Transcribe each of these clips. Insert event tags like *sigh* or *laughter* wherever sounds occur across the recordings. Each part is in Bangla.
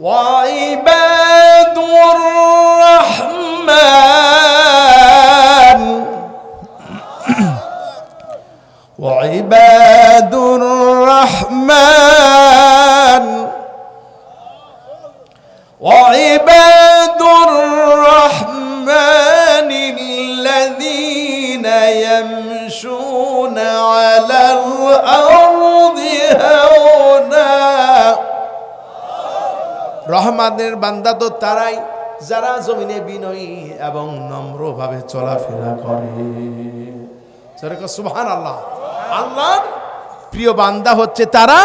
وعباد الرحمن. *clears throat* وعباد الرحمن. وعباد الرحمن الذين يمشون على الأرض هونا. রহমানের বান্দা তো তারাই, যারা জমিনে বিনয়ী এবং নম্রভাবে চলাফেরা করে। সুবহান আল্লাহ আল্লাহর প্রিয় বান্দা হচ্ছে তারা,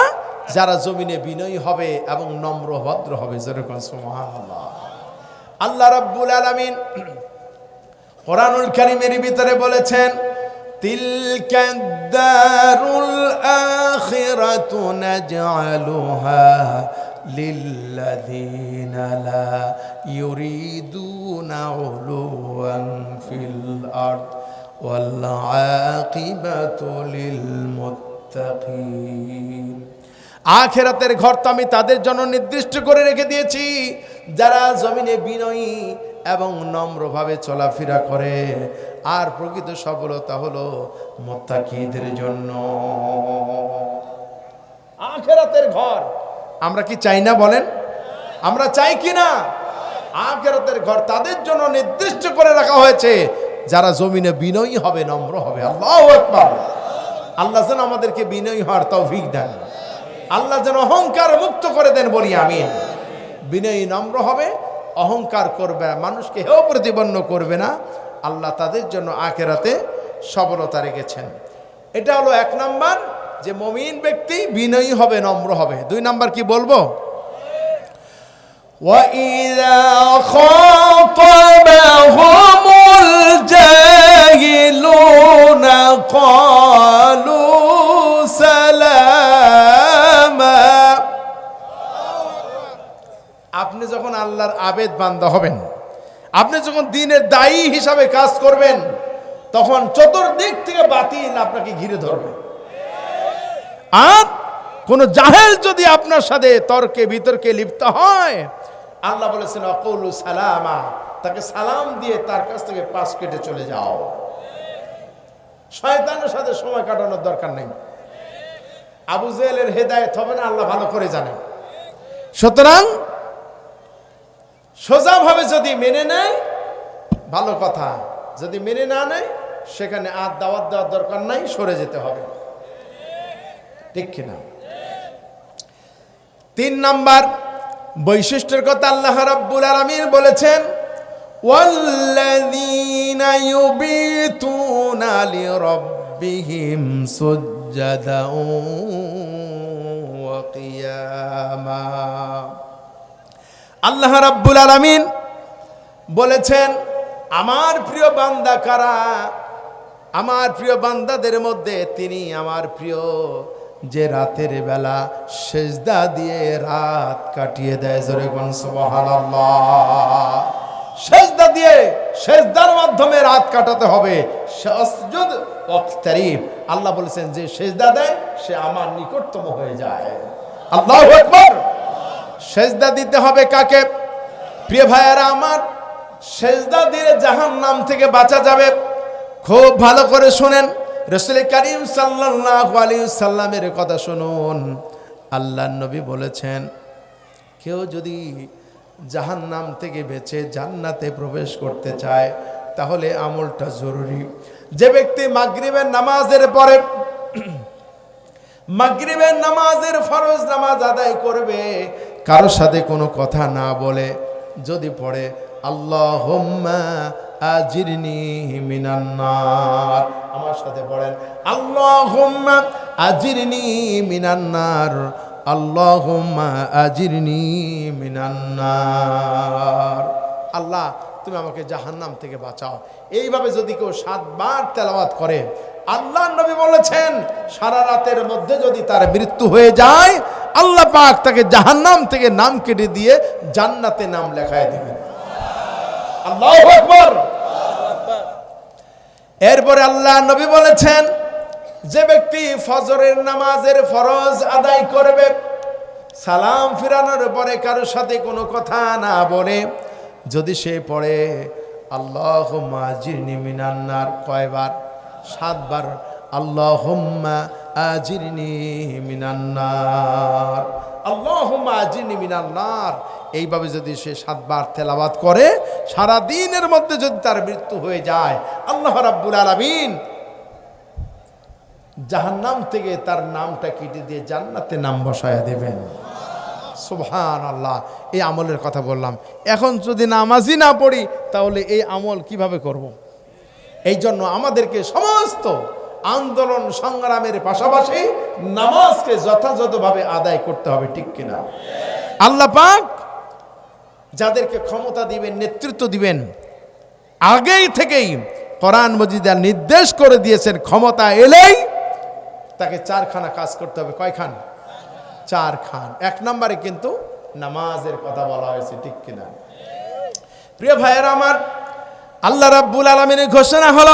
যারা জমিনে বিনয়ী হবে এবং নম্র ভদ্র হবে। যেরকম সুবহান আল্লাহ আল্লাহ রাব্বুল আলামিন কোরআনুল কারীমের ভিতরে বলেছেন, তিলকা দারুল আখিরাতু নাজআলুহা للذين لا يريدون علوا في الأرض والعاقبة للمتقين আখেরাতের ঘর তো আমি তাদের জন্য নির্দিষ্ট করে রেখে দিয়েছি যারা জমিনে বিনয়ী এবং নম্রভাবে চলাফেরা করে আর প্রকৃত সফলতা হলো মোত্তাকিদের জন্য আখেরাতের ঘর আমরা কি চাই না বলেন? আমরা চাই কি না? আখেরাতের ঘর তাদের জন্য নির্দিষ্ট করে রাখা হয়েছে। যারা জমিনে বিনয়ী হবে, নম্র হবে। আল্লাহ আল্লাহ যেন আমাদেরকে বিনয়ী হওয়ার তৌফিক দেন। আল্লাহ যেন অহংকার মুক্ত করে দেন বলি আমি বিনয়ী, নম্র হবে, অহংকার করবে, মানুষকে হেও প্রতিপন্ন করবে না। আল্লাহ তাদের জন্য আখেরাতে সবলতা রেখেছেন। এটা হলো এক নাম্বার। যে মমিন ব্যক্তি বিনয়ী হবে নম্র হবে দুই নাম্বার কি বলবো وإذا خاطبهم الجاهلون قالوا سلاما আপনি যখন আল্লাহর আবেদ বান্দা হবেন আপনি যখন দিনের দায়ী হিসাবে কাজ করবেন তখন চতুর্দিক থেকে বাতিল আপনাকে ঘিরে ধরবে আর কোন জাহেল যদি আপনার সাথে তর্কে বিতর্কে লিপ্ত হয়, আল্লাহ বলেছেন, অকৌলু সালামা। তাকে সালাম দিয়ে তার কাছ থেকে পাশ কেটে চলে যাও। শয়তানের সাথে সময় কাটানোর দরকার নেই। আবু জেলের হেদায়েত হবে না, আল্লাহ ভালো করে জানেন। সুতরাং সোজাভাবে যদি মেনে নেয়, ভালো কথা। যদি মেনে না নেয়, সেখানে আর দাওয়াত দেওয়ার দরকার নাই, সরে যেতে হবে। ঠিক কিনা তিন নাম্বার বৈশিষ্ট্যের কথা আল্লাহ রাব্বুল আলামিন বলেছেন والذين يبيتون لربهم سجدا وقياما আল্লাহ রাব্বুল আলামিন বলেছেন আমার প্রিয় বান্দা কারা আমার প্রিয় বান্দাদের মধ্যে তিনি আমার প্রিয় যে রাতের বেলা সেজদা দিয়ে রাত কাটিয়ে দেয়, জোরে সেজদা দিয়ে সেজদার মাধ্যমে রাত কাটাতে হবে। আল্লাহ বলেছেন, যে সেজদা দেয়, সে আমার নিকটতম হয়ে যায়। আল্লাহু সেজদা দিতে হবে কাকে? প্রিয় ভাইয়েরা আমার, সেজদা দিয়ে জাহান নাম থেকে বাঁচা যাবে। খুব ভালো করে শোনেন। রসুল করিম সাল্লাল্লাহু আলাইহি সাল্লামের কথা শুনুন। আল্লাহ নবী বলেছেন, কেউ যদি জাহান্নাম থেকে বেঁচে জান্নাতে প্রবেশ করতে চায়, তাহলে আমলটা জরুরি। যে ব্যক্তি মাগরিবের নামাজের পরে মাগরিবের নামাজের ফরজ নামাজ আদায় করবে কারোর সাথে কোনো কথা না বলে, যদি পড়ে আল্লাহ মিনান্নার আমার সাথে পড়েন আল্লাহ আজিরনি মিনান্নার আল্লাহ আজিরনি মিনান্নার আল্লাহ, তুমি আমাকে জাহান্নাম থেকে বাঁচাও। এইভাবে যদি কেউ সাতবার তেলাওয়াত করে আল্লাহ নবী বলেছেন, সারা রাতের মধ্যে যদি তার মৃত্যু হয়ে যায়, আল্লাহ পাক তাকে জাহান্নাম থেকে নাম কেটে দিয়ে জান্নাতে নাম লেখায় দিবেন। আল্লাহ আকবর। এরপরে আল্লাহ নবী বলেছেন, যে ব্যক্তি ফজরের নামাজের ফরজ আদায় করবে, সালাম ফিরানোর পরে কারোর সাথে কোনো কথা না বলে, যদি সে পড়ে আল্লাহ আজিরনি মিনান্নার কয়বার? সাতবার আল্লাহ আজিরনি মিনান্নার। আল্লাহ আজিরনি মিনান্নার। এইভাবে যদি সে সাতবার তেলাবাত করে সারা দিনের মধ্যে যদি তার মৃত্যু হয়ে যায়, আল্লাহ রাব্বুল আলামিন জাহান্নাম থেকে তার নামটা কেটে দিয়ে জান্নাতে নাম বসায়া দেবেন। সুবহান আল্লাহ এই আমলের কথা বললাম। এখন যদি নামাজই না পড়ি, তাহলে এই আমল কীভাবে করব। এই জন্য আমাদেরকে সমস্ত আন্দোলন সংগ্রামের পাশাপাশি নামাজকে যথাযথভাবে আদায় করতে হবে, ঠিক কিনা? আল্লাহ পাক যাদেরকে ক্ষমতা দিবেন, নেতৃত্ব দিবেন, আগেই থেকেই কোরআন মজিদার নির্দেশ করে দিয়েছেন, ক্ষমতা এলেই তাকে চারখানা কাজ করতে হবে। কয়খান? চার খান এক নম্বরে কিন্তু নামাজের কথা বলা হয়েছে, ঠিক কিনা? প্রিয় ভাইয়েরা আমার, আল্লাহ রাব্বুল আলমিনের ঘোষণা হল